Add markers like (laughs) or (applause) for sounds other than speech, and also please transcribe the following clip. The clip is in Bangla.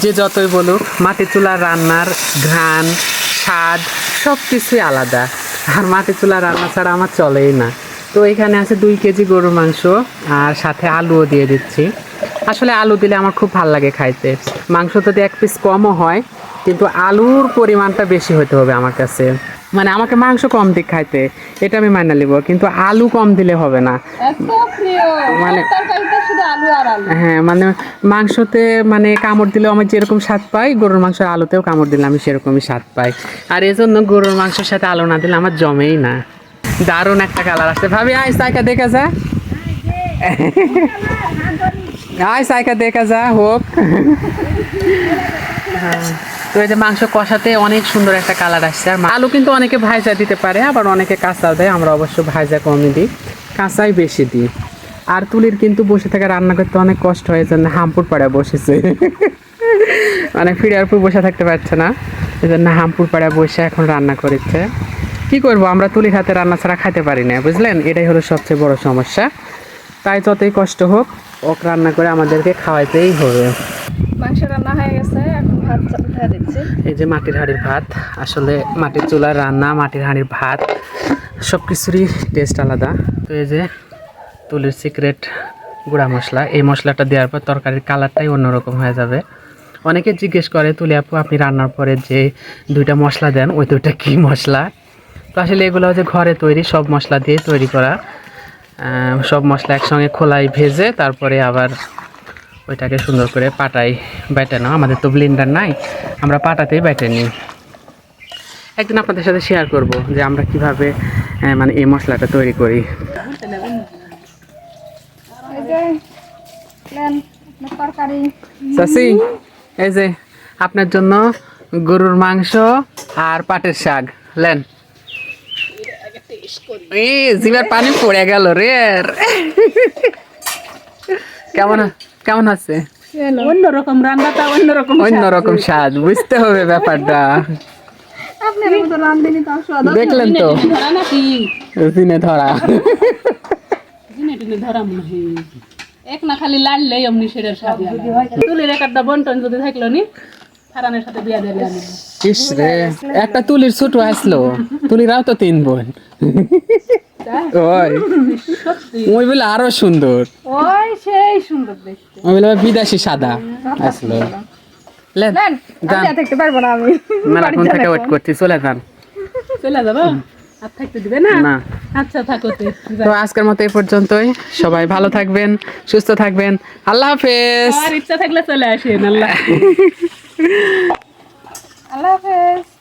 যে যতই বলুক মাটি চুলার রান্নার ঘ্রাণ, স্বাদ সব কিছুই আলাদা। আর মাটি চুলা রান্না ছাড়া আমার চলেই না। তো এখানে আছে দুই কেজি গরুর মাংস আর সাথে আলুও দিয়ে দিচ্ছি। আসলে আলু দিলে আমার খুব ভালো লাগে খাইতে। মাংস যদি এক পিস কমও হয়, কিন্তু আলুর পরিমাণটা বেশি হতে হবে আমার কাছে। মানে আমাকে মাংস কম দিক খাইতে এটা আমি মাইনা নিব কিন্তু আলু কম দিলে হবে না। মানে- তরকারিতে শুধু আলু আর আলু। হ্যাঁ মানে মাংসতে মানে কামড় দিলেও আমি যেরকম স্বাদ পাই গরুর মাংস আলুতেও কামড় দিলে আমি সেরকমই স্বাদ পাই। আর এই জন্য গরুর মাংসের সাথে আলু না দিলে আমার জমেই না। দারুণ একটা কালার আসছে। ভাবি আয় সাইকা দেখা যা। আয় সাইকা দেখা যা হোক। হ্যাঁ, (laughs) তো এই যে মাংস কষাতে অনেক সুন্দর একটা কালার আসছে। আর আলু কিন্তু অনেকে ভাজা দিতে পারে, আবার অনেকে কাঁচাও দেয়, আমরা অবশ্য ভাজা কমই দিই, কাঁচাই বেশি দিই। আর তুলির কিন্তু বসে থেকে, রান্না করতে অনেক কষ্ট হয়ে জন্য হামপুর পাড়ায় বসেছে। মানে ফিরিয়ারপুর বসে থাকতে পারছে না, এই জন্য হামপুর পাড়ায় বসে এখন রান্না করেছে। কি করব, আমরা তুলির হাতে রান্না ছাড়া খাইতে পারি না, বুঝলেন? এটাই হলো সবচেয়ে বড় সমস্যা। তাই যতই কষ্ট হোক, ওক রান্না করে আমাদেরকে খাওয়াইতেই হবে। মাংস রান্না হয়ে গেছে। এই যে মাটির হাঁড়ির ভাত। আসলে মাটির চুলার রান্না, মাটির হাঁড়ির ভাত সব কিছুরই টেস্ট আলাদা। তো এই যে তুলির সিক্রেট গুঁড়া মশলা, এই মশলাটা দেওয়ার পর তরকারির কালারটাই অন্যরকম হয়ে যাবে। অনেকে জিজ্ঞেস করে, তুলি আপু, আপনি রান্নার পরে যে দুইটা মশলা দেন, ওই দুইটা কী মশলা? তো আসলে এগুলো হচ্ছে ঘরে তৈরি, সব মশলা দিয়ে তৈরি করা। সব মশলা একসঙ্গে খোলায় ভেজে, তারপরে আবার ওইটাকে সুন্দর করে পাটাই বেটে নাও। আমাদের তো ব্লেন্ডার নাই, আমরা পাটাতেই বেটে নিই। একদিন আপনাদের সাথে শেয়ার করব যে আমরা কীভাবে মানে এই মশলাটা তৈরি করি। এই যে আপনার জন্য গরুর মাংস আর পাটের শাক। লেন। জিভের পানি পড়ে গেল রে। কেমন কেমন আছে? অন্যরকম রান্নাটা অন্যরকম অন্যরকম স্বাদ বুঝতে হবে ব্যাপারটা। দেখলেন তো? ধরা এক না খালি লাড়লেই অমনি সেটার স্বাদ তুলির এক একটা বন্টন যদি থাকল নি ফারানের সাথে বিয়া ইস রে একটা তুলির ছোট আসলো। তুলিরাও তো তিন বোন। ওই। ওই বলে আরও সুন্দর। ওই সেই সুন্দর দেখতে। ওই বলে বিদেশি সাদা। আসলো। লেন যান। থাকতে পারব না আমি। মেলাক্ষণ থেকে ওয়েট করছি চলে যান। চলে যাব? আর থাকতে দিবে না? না। আচ্ছা থাকো তো আজকের মতো এই পর্যন্তই। সবাই ভালো থাকবেন সুস্থ থাকবেন। আল্লাহ হাফেজ। আর ইচ্ছা থাকলে চলে আসেন আল্লাহ। (laughs)